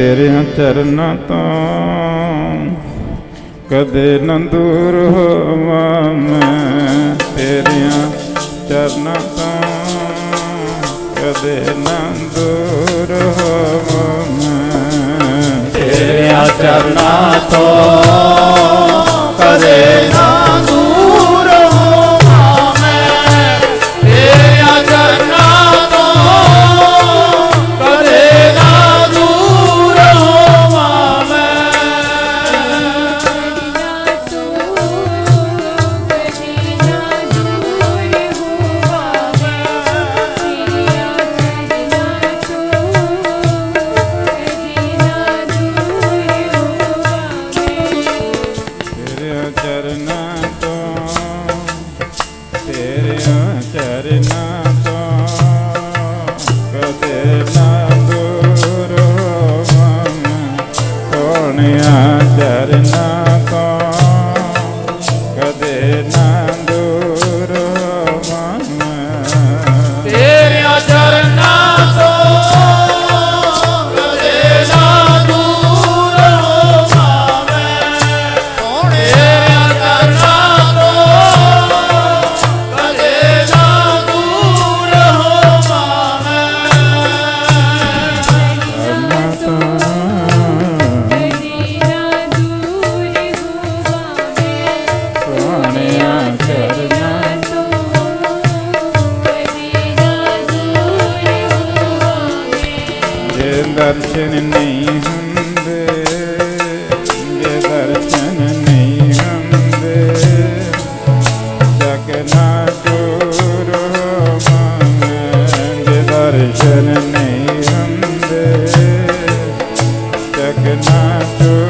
ਤੇਰਿਆਂ ਚਰਨਾਂ ਤੋਂ ਕਦੇ ਨਾ ਦੂਰ ਹੋਵਾਂ ਮੈਂ। ਤੇਰਿਆਂ ਚਰਨਾਂ ਤੋਂ ਕਦੇ ਨਾ ਦੂਰ ਹੋਵਾਂ ਮੈਂ। ਤੇਰਿਆਂ ਚਰਨਾਂ ਤੋਂ ਦਰਸ਼ਨ ਨਹੀਂ ਹੁੰਦੇ, ਜੇ ਦਰਸ਼ਨ ਨਹੀਂ ਹੁੰਦੇ। ਜਗਨਾ ਟੂਰੋ ਮੰਗੇ ਜੇ ਦਰਸ਼ਨ ਨਹੀਂ ਹੁੰਦੇ। ਜਗਨਾ ਟੂਰੋ